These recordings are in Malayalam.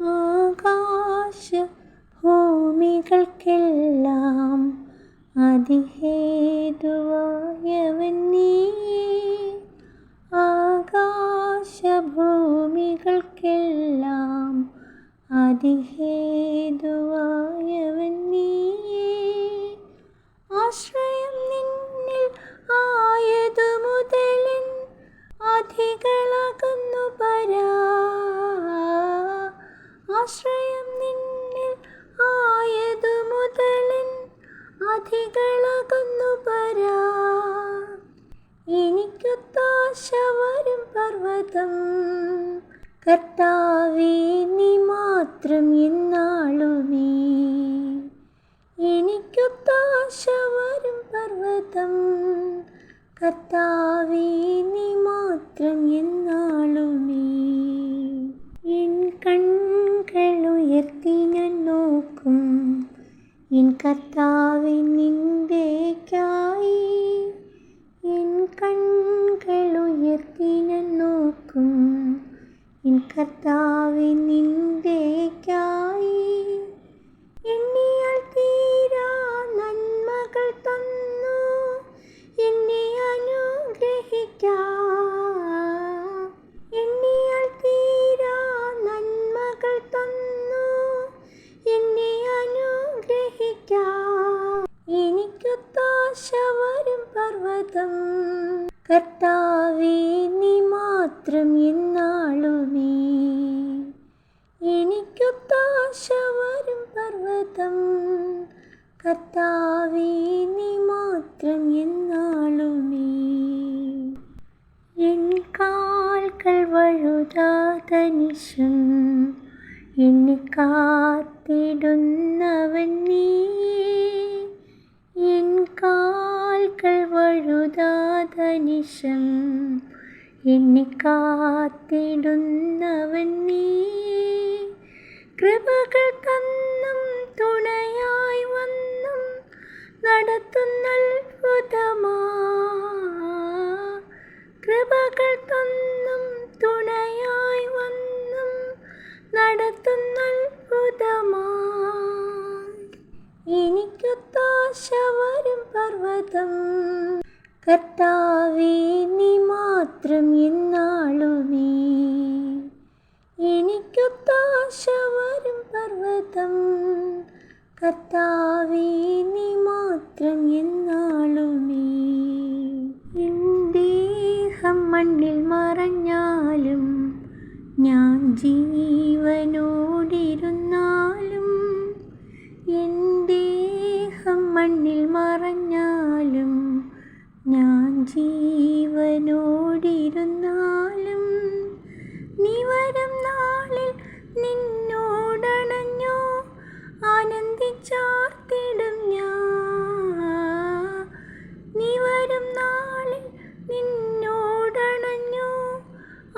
ആകാശ ഭൂമികൾക്കെല്ലാം അതിഹേതുവായവൻ നീ. ആകാശഭൂമികൾക്കെല്ലാം അതിഹേതുവായവൻ നീ. ആശ്രയം നിന്നിൽ ആയതു മുതലൻ അധികളകന്നു പർവതം കർത്താവേ നീ മാത്രം എന്നാളുമേ എനിക്കൊത്താശ വരും പർവതം. കർത്താവേ നീ മാത്രം എന്നാളുമേ എൻ കൺകൾ കർത്താവെ നിന്റേക്കായി എണ്ണിയാൽ തീരാ നന്മകൾ തന്നു. എന്നെ അനുഗ്രഹിക്കാം. എണ്ണിയാൽ തീരാ നന്മകൾ തന്നു. എന്നെ അനുഗ്രഹിക്കാം. എനിക്കൊത്താശ വരും പർവതം കർത്താവേ നീ മാത്രം എന്നാളുമേ. എനിക്കൊത്താശ വരും പർവതം. കർത്താവേ നീ മാത്രം എന്നാളുമേ. എൻ കാൽകൾ വഴുതാതനിശം. എന്നെ കാത്തിടുന്നവൻ നീ എൻ കാൽകൾ വഴുതാതനിശം. എന്നെ കാത്തിടുന്നവൻ നീ. കൃപകൾ തന്നും തുണയായി വന്നും നടത്തുന്ന അത്ഭുതമാ കൃപകൾ തന്നും എനിക്കൊത്താശ വരും പർവതം. കർത്താവേ നീ മാത്രം എന്നാളുമേ എനിക്കൊത്താശ വരും പർവതം. കർത്താവേ നീ മാത്രം എന്നാളുമേ ദേഹം മണ്ണിൽ മറഞ്ഞാലും ഞാൻ ജീവനോടിരുന്നാലും ജീവനോടിരുന്നാലും നീ വരും നാളിൽ നിന്നോടണഞ്ഞോ? ആനന്ദിച്ചാർത്തിടും ഞാൻ. നീ വരും നാളിൽ നിന്നോടണഞ്ഞോ?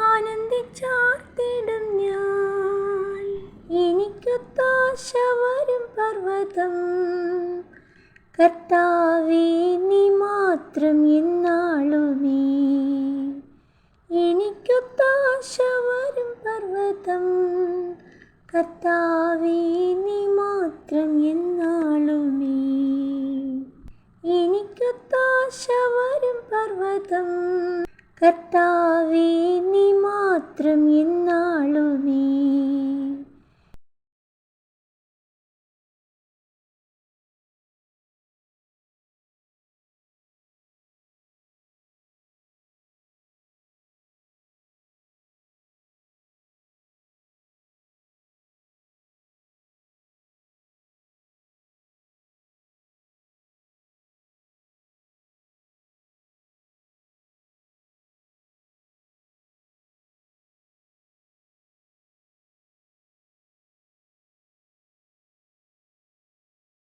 ആനന്ദിച്ചാർത്തിടും ഞാൻ. എനിക്കൊത്താശ വരും പർവതം. കർത്താവേ നീ മാത്രം എന്നാളുമേ എനിക്കൊത്താശ വരും പർവതം. കർത്താവേ നീ മാത്രം എന്നാളുമേ എനിക്കൊത്താശ വരും പർവതം. കർത്താവേ നീ മാത്രം എന്നാളുമേ